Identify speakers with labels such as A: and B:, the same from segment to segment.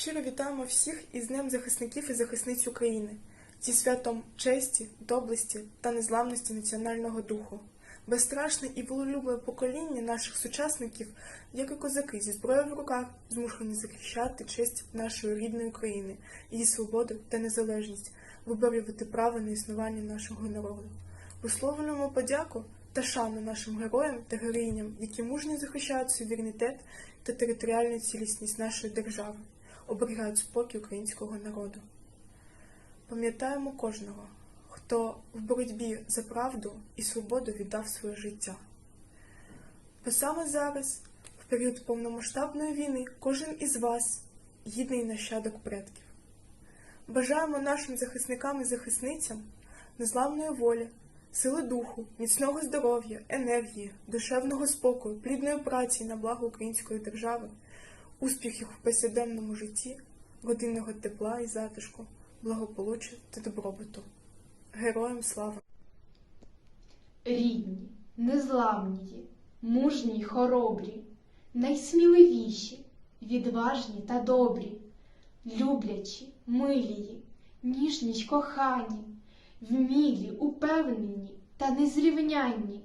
A: Щиро вітаємо всіх із Днем захисників і захисниць України зі святом честі, доблесті та незламності національного духу. Безстрашне і волелюбне покоління наших сучасників, як і козаки зі зброєю в руках, змушені захищати честь нашої рідної України, її свободу та незалежність, виборювати право на існування нашого народу. Висловлюємо подяку та шану нашим героям та героїням, які мужньо захищають суверенітет та територіальну цілісність нашої держави, оберігають спокій українського народу. Пам'ятаємо кожного, хто в боротьбі за правду і свободу віддав своє життя. Бо саме зараз, в період повномасштабної війни, кожен із вас гідний нащадок предків. Бажаємо нашим захисникам і захисницям незламної волі, сили духу, міцного здоров'я, енергії, душевного спокою, плідної праці на благо української держави, успіхів у повсякденному житті, родинного тепла і затишку, благополуччя та добробуту. Героям слава!
B: Рідні, незламні, мужні й хоробрі, найсміливіші, відважні та добрі, люблячі, милії, ніжні й кохані, вмілі, упевнені та незрівнянні.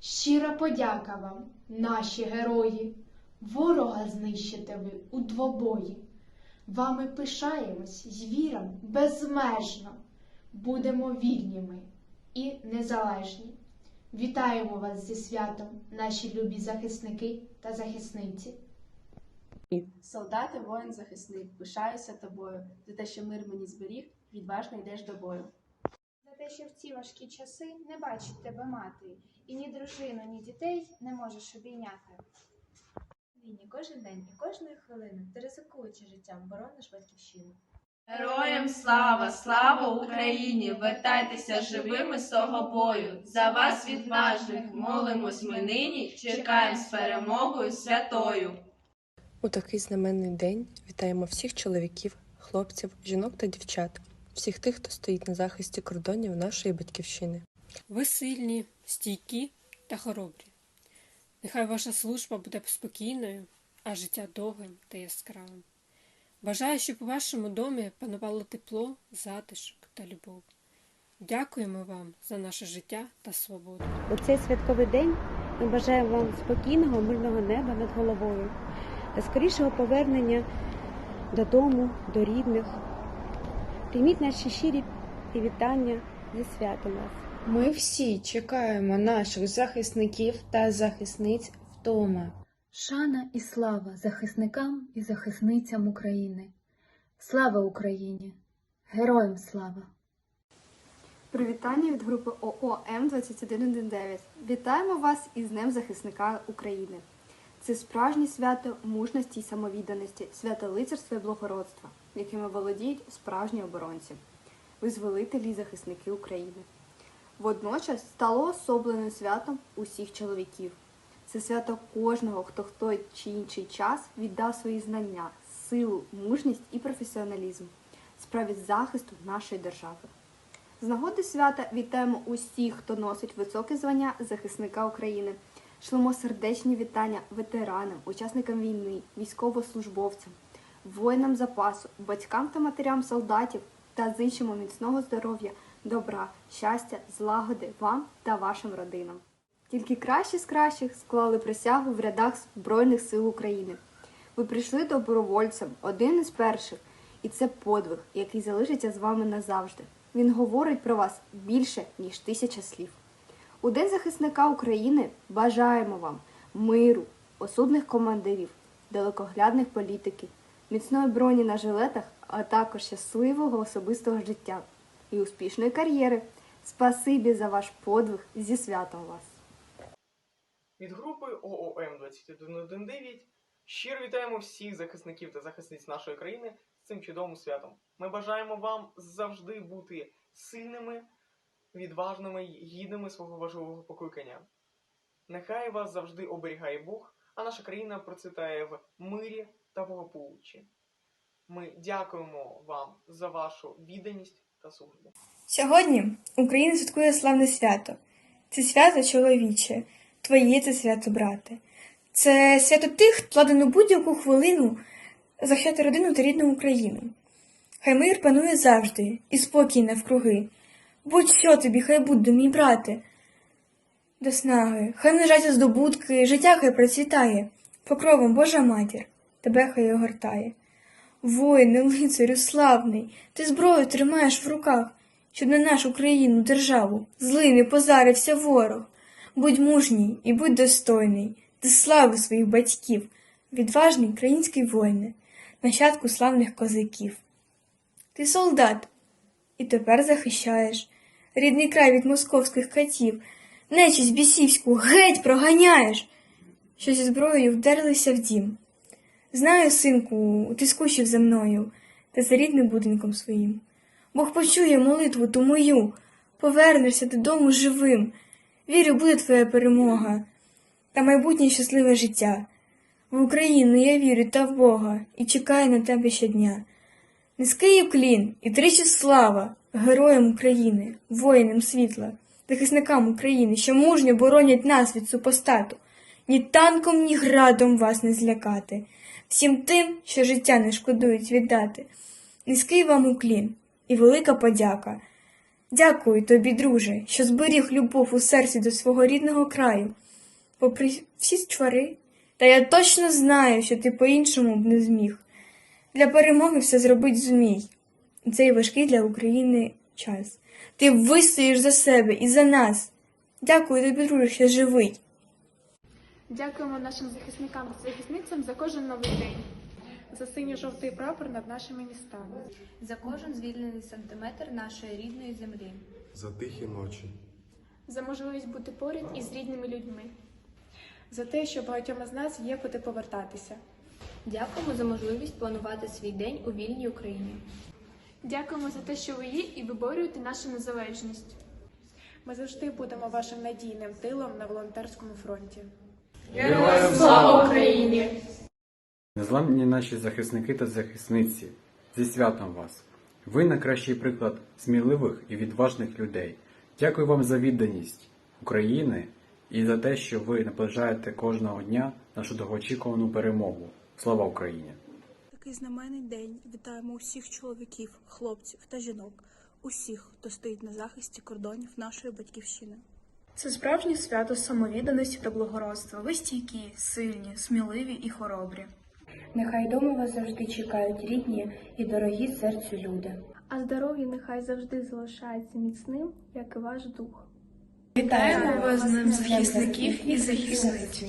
B: Щира подяка вам, наші герої, ворога знищите ви у двобої. Вами пишаємось й вірам безмежно, будемо вільні ми і незалежні. Вітаємо вас зі святом, наші любі захисники та захисниці.
C: Солдати, воїн, захисник, пишаюся тобою, за те, що мир мені зберіг, відважно йдеш до бою.
D: За те, що в ці важкі часи не бачить тебе мати, і ні дружину, ні дітей не можеш обійняти.
E: Війні кожен день і кожної хвилини, ти ризикуючи життям, борониш батьківщину.
F: Героям слава, слава Україні! Вертайтеся живими з того бою. За вас, відважних, молимось ми нині, чекаємо з перемогою святою.
G: У такий знаменний день вітаємо всіх чоловіків, хлопців, жінок та дівчат, всіх тих, хто стоїть на захисті кордонів нашої батьківщини.
H: Ви сильні, стійкі та хоробрі. Нехай ваша служба буде спокійною, а життя довгим та яскравим. Бажаю, щоб у вашому домі панувало тепло, затишок та любов. Дякуємо вам за наше життя та свободу.
I: У цей святковий день ми бажаємо вам спокійного, мирного неба над головою та скорішого повернення додому, до рідних. Прийміть наші щирі привітання зі святом вас.
J: Ми всі чекаємо наших захисників та захисниць вдома.
K: Шана і слава захисникам і захисницям України. Слава Україні! Героям слава!
L: Привітання від групи ООМ 2119. Вітаємо вас із Днем захисника України. Це справжнє свято мужності й самовідданості, свято лицарства і благородства, якими володіють справжні оборонці, визволителі й захисники України. Водночас стало особливим святом усіх чоловіків. Це свято кожного, хто в той чи інший час віддав свої знання, силу, мужність і професіоналізм справі захисту нашої держави. З нагоди свята вітаємо усіх, хто носить високе звання захисника України. Шлемо сердечні вітання ветеранам, учасникам війни, військовослужбовцям, воїнам запасу, батькам та матерям солдатів та зичимо міцного здоров'я, добра, щастя, злагоди вам та вашим родинам. Тільки кращі з кращих склали присягу в рядах Збройних сил України. Ви прийшли добровольцем, один із перших, і це подвиг, який залишиться з вами назавжди. Він говорить про вас більше, ніж тисяча слів. У День захисника України бажаємо вам миру, осудних командирів, далекоглядних політиків, міцної броні на жилетах, а також щасливого особистого життя і успішної кар'єри. Спасибі за ваш подвиг зі святом вас!
M: Від групи ООМ 2119 щиро вітаємо всіх захисників та захисниць нашої країни з цим чудовим святом. Ми бажаємо вам завжди бути сильними, відважними й гідними свого важливого покликання. Нехай вас завжди оберігає Бог, а наша країна процвітає в мирі та благополуччі. Ми дякуємо вам за вашу відданість.
N: Сьогодні Україна святкує славне свято. Це свято чоловіче, твоє це свято, брате. Це свято тих, хто вкладено будь-яку хвилину захищати родину та рідну Україну. Хай мир панує завжди, і спокій навкруги. Будь-що тобі, хай буде, мій брате. До снаги, хай множаться здобутки, життя хай процвітає, покровом Божа матір, тебе хай огортає. Воїне, лицарю славний, ти зброю тримаєш в руках, щоб на нашу країну, державу, злий не позарився ворог. Будь мужній і будь достойний, ти слави своїх батьків, відважний український воїне, нащадку славних козаків. Ти солдат, і тепер захищаєш рідний край від московських катів, нечість бісівську геть проганяєш, що зі зброєю вдерлися в дім. Знаю, синку, ти скучив за мною та за рідним будинком своїм. Бог почує молитву ту мою, повернешся додому живим. Вірю, буде твоя перемога та майбутнє щасливе життя. В Україну я вірю та в Бога і чекаю на тебе щодня. Низький уклін і тричі слава героям України, воїнам світла, захисникам України, що мужньо боронять нас від супостату. Ні танком, ні градом вас не злякати, всім тим, що життя не шкодують віддати. Низький вам уклін і велика подяка. Дякую тобі, друже, що зберіг любов у серці до свого рідного краю. Попри всі чвари, та я точно знаю, що ти по-іншому б не зміг. Для перемоги все зробить зумій. Цей важкий для України час. Ти вистоїш за себе і за нас. Дякую тобі, друже, що живий.
O: Дякуємо нашим захисникам та захисницям за кожен новий день, за синьо-жовтий прапор над нашими містами.
P: за кожен звільнений сантиметр нашої рідної землі.
Q: за тихі ночі,
O: за можливість бути поряд із рідними людьми, за те, що багатьом із нас є куди повертатися.
P: Дякуємо за можливість планувати свій день у вільній Україні.
O: Дякуємо за те, що ви є і виборюєте нашу незалежність. Ми завжди будемо вашим надійним тилом на волонтерському фронті.
R: Героям слава Україні! Незламні наші захисники та захисниці, зі святом вас! Ви найкращий приклад сміливих і відважних людей. Дякую вам за відданість України і за те, що ви наближаєте кожного дня нашу довгоочікувану перемогу. Слава Україні!
A: Такий знаменний день вітаємо усіх чоловіків, хлопців та жінок, усіх, хто стоїть на захисті кордонів нашої батьківщини.
S: Це справжнє свято самовідданості та благородства. Ви стійкі, сильні, сміливі і хоробрі.
I: Нехай дома вас завжди чекають рідні і дорогі серцю люди.
T: А здоров'я нехай завжди залишається міцним, як і ваш дух.
S: Вітаємо вас з ним захисників і захисниць.